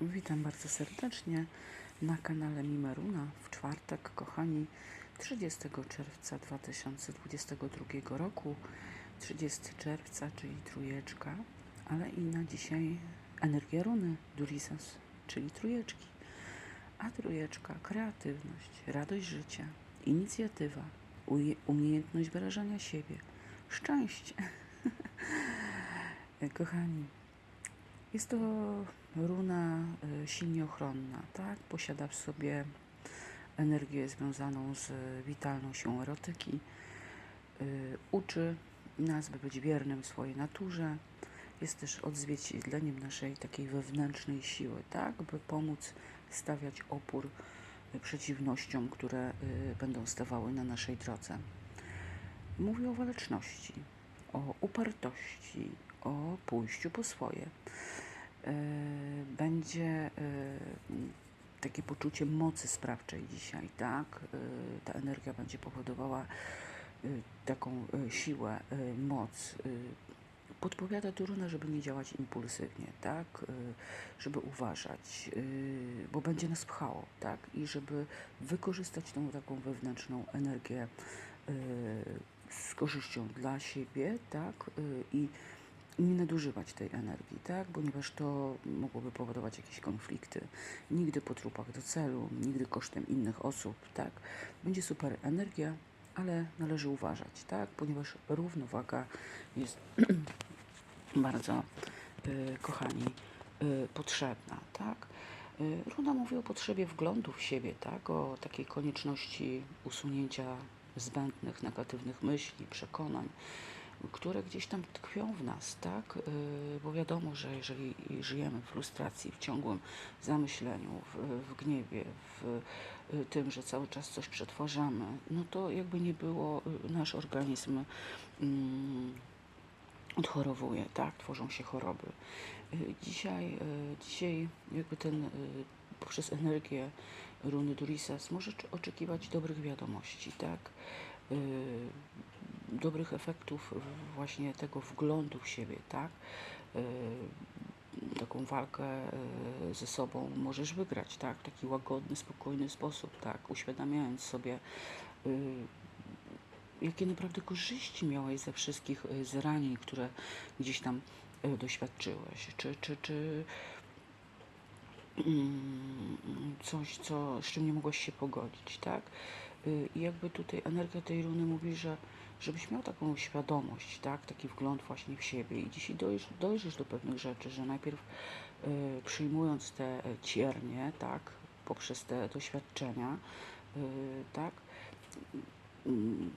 Witam bardzo serdecznie na kanale Mimeruna w czwartek, kochani, 30 czerwca 2022 roku. 30 czerwca, czyli trójeczka, ale i na dzisiaj energia runy Durisas, czyli trójeczki. A trójeczka, kreatywność, radość życia, inicjatywa, umiejętność wyrażania siebie, szczęście. Kochani, jest to runa y, silnie ochronna, tak? Posiada w sobie energię związaną z witalną siłą erotyki. Y, Uczy nas, by być wiernym swojej naturze. Jest też odzwierciedleniem naszej takiej wewnętrznej siły, tak? By pomóc stawiać opór y, przeciwnościom, które będą stawały na naszej drodze. Mówi o waleczności, o upartości, o pójściu po swoje. E, Będzie e, takie poczucie mocy sprawczej dzisiaj, tak? E, Ta energia będzie powodowała taką siłę, moc. Podpowiada tu runa, żeby nie działać impulsywnie, tak? Żeby uważać, bo będzie nas pchało, tak? I żeby wykorzystać tą taką wewnętrzną energię z korzyścią dla siebie, tak? I nie nadużywać tej energii, tak? Ponieważ to mogłoby powodować jakieś konflikty. Nigdy po trupach do celu, nigdy kosztem innych osób, tak? Będzie super energia, ale należy uważać, tak? Ponieważ równowaga jest bardzo, y, kochani, y, potrzebna, tak? Y, Runa mówi o potrzebie wglądu w siebie, tak? O takiej konieczności usunięcia zbędnych, negatywnych myśli, przekonań, które gdzieś tam tkwią w nas, tak? Y, Bo wiadomo, że jeżeli żyjemy w frustracji, w ciągłym zamyśleniu, w, w gniewie, w y, tym, że cały czas coś przetwarzamy, no to jakby nie było, y, nasz organizm mm, odchorowuje, tak? Tworzą się choroby. Dzisiaj, dzisiaj jakby ten poprzez energię runy Durisas może oczekiwać dobrych wiadomości, tak? Dobrych efektów właśnie tego wglądu w siebie, tak? Y, Taką walkę y, ze sobą możesz wygrać, tak? W taki łagodny, spokojny sposób, tak? Uświadamiając sobie y, jakie naprawdę korzyści miałeś ze wszystkich zranień, które gdzieś tam doświadczyłeś, czy, czy, czy mm, coś, co, z czym nie mogłeś się pogodzić, tak? Y, I jakby tutaj energia tej runy mówi, że żebyś miał taką świadomość, tak? Taki wgląd właśnie w siebie i dzisiaj dojrz, dojrzysz do pewnych rzeczy, że najpierw y, przyjmując te e, ciernie, tak? Poprzez te doświadczenia, y, tak? Mm,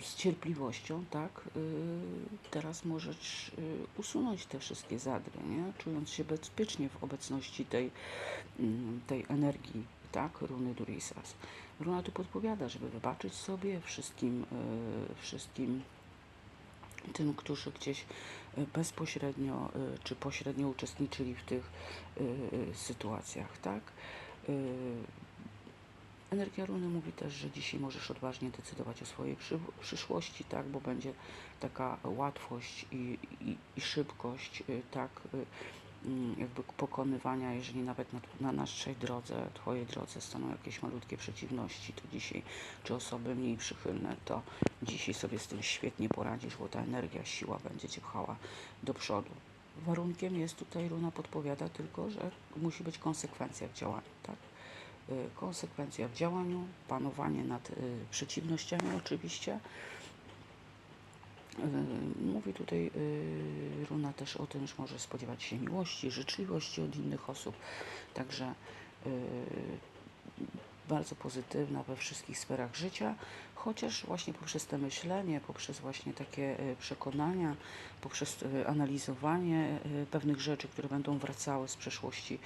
z cierpliwością, tak, y, teraz możesz y, usunąć te wszystkie zadry, nie? czując się bezpiecznie w obecności tej, mm, tej energii, tak, runy Durisas. Runa tu podpowiada, żeby wybaczyć sobie wszystkim, y, wszystkim tym, którzy gdzieś y, bezpośrednio y, czy pośrednio uczestniczyli w tych sytuacjach, tak? Energia runy mówi też, że dzisiaj możesz odważnie decydować o swojej przy, przyszłości, tak, bo będzie taka łatwość i, i, i szybkość, tak, jakby pokonywania, jeżeli nawet na, na naszej drodze, Twojej drodze staną jakieś malutkie przeciwności, to dzisiaj, czy osoby mniej przychylne, to dzisiaj sobie z tym świetnie poradzisz, bo ta energia, siła będzie Cię pchała do przodu. Warunkiem jest tutaj, runa podpowiada tylko, że musi być konsekwencja w działaniu, tak? y, konsekwencja w działaniu, panowanie nad y, przeciwnościami oczywiście. Y, Mówi tutaj y, Runa też o tym, że może spodziewać się miłości, życzliwości od innych osób, także y, bardzo pozytywna we wszystkich sferach życia, chociaż właśnie poprzez te myślenie, poprzez właśnie takie przekonania, poprzez analizowanie pewnych rzeczy, które będą wracały z przeszłości,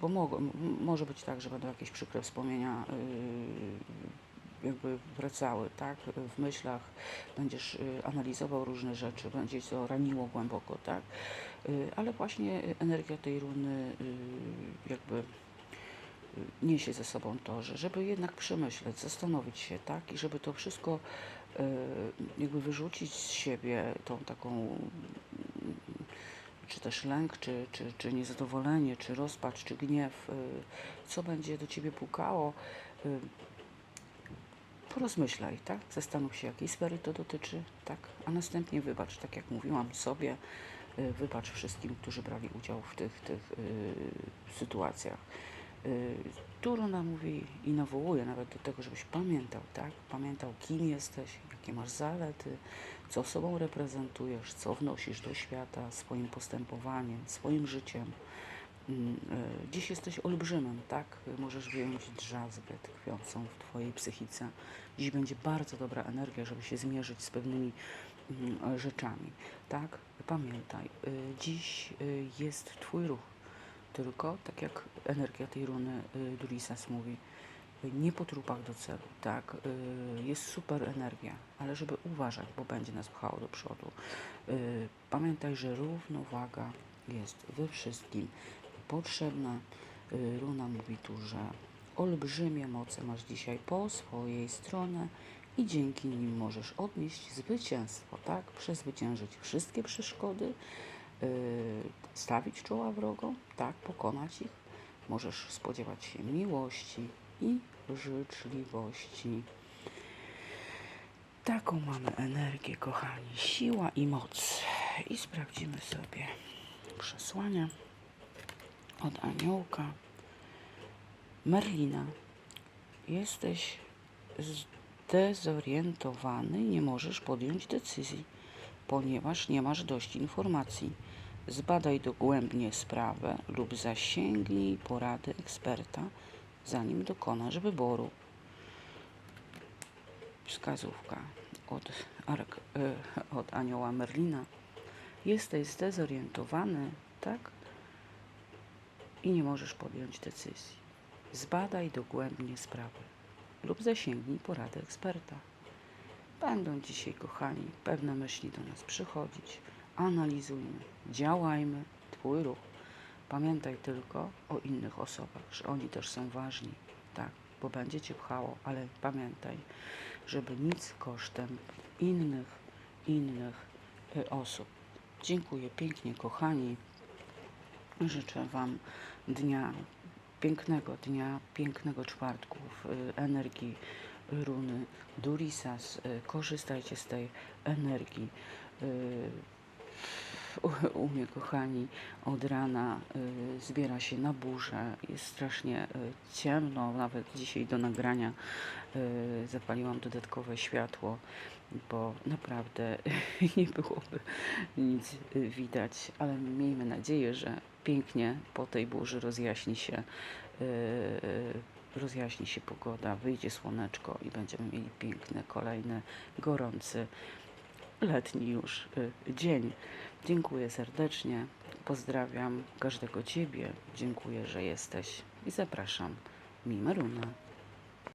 bo mogą, może być tak, że będą jakieś przykre wspomnienia jakby wracały, tak, w myślach, będziesz y, analizował różne rzeczy, będzie to raniło głęboko, tak, Y, ale właśnie energia tej runy y, jakby niesie ze sobą to, że żeby jednak przemyśleć, zastanowić się, tak, i żeby to wszystko jakby wyrzucić z siebie tą taką czy też lęk, czy, czy, czy niezadowolenie, czy rozpacz, czy gniew, co będzie do ciebie pukało, porozmyślaj, tak? Zastanów się, jakiej sfery to dotyczy, tak? A następnie wybacz, tak jak mówiłam sobie, y, wybacz wszystkim, którzy brali udział w tych, tych y, sytuacjach. Y, tu Runa mówi i nawołuje nawet do tego, żebyś pamiętał, tak? Pamiętał, kim jesteś, jakie masz zalety, co sobą reprezentujesz, co wnosisz do świata swoim postępowaniem, swoim życiem. Mm, y, Dziś jesteś olbrzymem, tak? Możesz wyjąć drzazgę tkwiącą w Twojej psychice. Dziś będzie bardzo dobra energia, żeby się zmierzyć z pewnymi mm, rzeczami, tak? Pamiętaj, y, dziś y, jest Twój ruch, tylko tak jak energia tej runy Durisas mówi, nie po trupach do celu, tak? Jest super energia, ale żeby uważać, bo będzie nas pchało do przodu. Pamiętaj, że równowaga jest we wszystkim potrzebna. Y, Runa mówi tu, że olbrzymie moce masz dzisiaj po swojej stronie i dzięki nim możesz odnieść zwycięstwo, tak? Przezwyciężyć wszystkie przeszkody, y, stawić czoła wrogom, tak? Pokonać ich. Możesz spodziewać się miłości i życzliwości. Taką mamy energię, kochani. Siła i moc. I sprawdzimy sobie przesłania od aniołka. Merlina, jesteś zdezorientowany nie możesz podjąć decyzji, ponieważ nie masz dość informacji. Zbadaj dogłębnie sprawę lub zasięgnij porady eksperta, zanim dokonasz wyboru. Wskazówka od, e, od anioła Merlina. Jesteś zdezorientowany, tak? I nie możesz podjąć decyzji. Zbadaj dogłębnie sprawę lub zasięgnij porady eksperta. Będą dzisiaj, kochani, pewne myśli do nas przychodzić. Analizujmy, działajmy, Twój ruch. Pamiętaj tylko o innych osobach, że oni też są ważni, tak, bo będzie Cię pchało, ale pamiętaj, żeby nic kosztem innych, innych y, osób. Dziękuję pięknie, kochani. Życzę Wam dnia, pięknego dnia, pięknego czwartku y, energii runy Durisas. Y, Korzystajcie z tej energii. Y, U, mnie, kochani, od rana zbiera się na burzę. Jest strasznie ciemno. Nawet dzisiaj do nagrania zapaliłam dodatkowe światło, bo naprawdę nie byłoby nic widać. Ale miejmy nadzieję, że pięknie po tej burzy rozjaśni się. y, Rozjaśni się pogoda, wyjdzie słoneczko i będziemy mieli piękny, kolejny, gorący, letni już y, dzień. Dziękuję serdecznie, pozdrawiam każdego Ciebie, dziękuję, że jesteś i zapraszam Mimeruna.